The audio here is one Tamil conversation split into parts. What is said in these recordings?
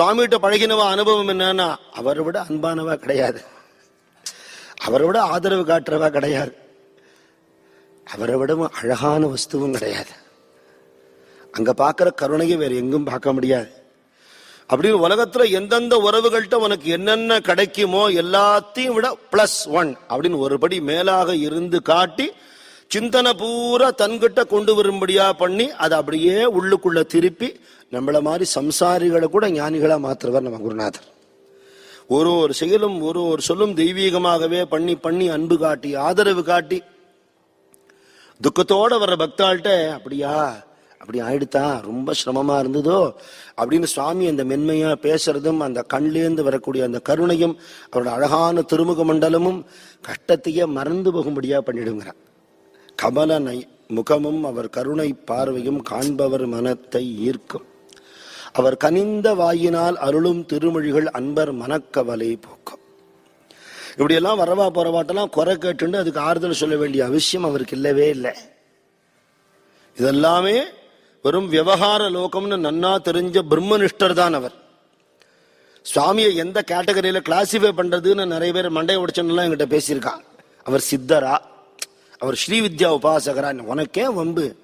சுவாமிகிட்ட பழகினவ அனுபவம் என்னன்னா அவரை விட அன்பானவா கிடையாது. அவரை விட ஆதரவு காட்டுறவா கிடையாது. அவரை விடவும் அழகான வஸ்துவும் கிடையாது. அங்க பார்க்குற கருணையை வேற எங்கும் பார்க்க முடியாது. அப்படின்னு உலகத்துல எந்தெந்த உறவுகள்கிட்ட உனக்கு என்னென்ன கிடைக்குமோ எல்லாத்தையும் விட பிளஸ் ஒன் அப்படின்னு ஒரு படி மேலாக இருந்து காட்டி சிந்தனை பூரா தன்கிட்ட கொண்டு வரும்படியா பண்ணி அதை அப்படியே உள்ளுக்குள்ள திருப்பி நம்மளை மாதிரி சம்சாரிகளை கூட ஞானிகளாக மாத்துறவர் நம்ம குருநாதர். ஒரு ஒரு செயலும் ஒரு ஒரு சொல்லும் தெய்வீகமாகவே பண்ணி பண்ணி அன்பு காட்டி ஆதரவு காட்டி துக்கத்தோட வர்ற பக்தாள்கிட்ட அப்படியா அப்படி ஆயிடுதா ரொம்ப சிரமமா இருந்ததோ அப்படின்னு சுவாமி அந்த மென்மையா பேசுறதும் அந்த கண்லேருந்து வரக்கூடிய அந்த கருணையும் அவரோட அழகான திருமுக மண்டலமும் கஷ்டத்தையே மறந்து போகும்படியா பண்ணிடுங்கிறான் கமலனை முகமும் அவர் கருணை பார்வையும் காண்பவர் மனத்தை ஈர்க்கும். அவர் கனிந்த வாயினால் அருளும் திருமொழிகள் அன்பர் மனக்கவலை போக்கும். இப்படியெல்லாம் வரவா போறவாட்டெல்லாம் குறை கேட்டுண்டு அதுக்கு ஆறுதல் சொல்ல வேண்டிய அவசியம் அவருக்கு இல்லவே இல்லை. இதெல்லாமே வெறும் விவகார லோகம்னு நன்னா தெரிஞ்ச பிரம்மனிஷ்டர் தான் அவர். சுவாமியை எந்த கேட்டகரியில கிளாசிஃபை பண்றதுன்னு நிறைய பேர் மண்டை உடைச்சன்லாம் என்கிட்ட பேசியிருக்கான். அவர் சித்தரா? அவர் ஸ்ரீவித்யா உபாசகரா உனக்கே வம்பு.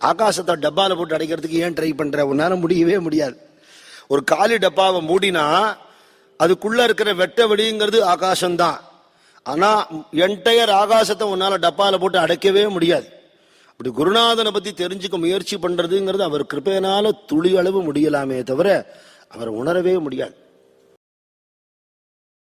ஆகாசத்தை டப்பாவில் போட்டு அடைக்கிறதுக்கு ஏன் ட்ரை பண்ற? உன்னால முடியவே முடியாது. ஒரு காலி டப்பாவை மூடினா அதுக்குள்ள இருக்கிற வெட்ட வெளிங்கிறது ஆகாசம்தான். ஆனா என்டையர் ஆகாசத்தை உன்னால டப்பாவில் போட்டு அடைக்கவே முடியாது. அப்படி குருநாதனை பத்தி தெரிஞ்சுக்க முயற்சி பண்றதுங்கிறது அவர் கிருப்பையினால துளி அளவு முடியலாமே தவிர அவர் உணரவே முடியாது.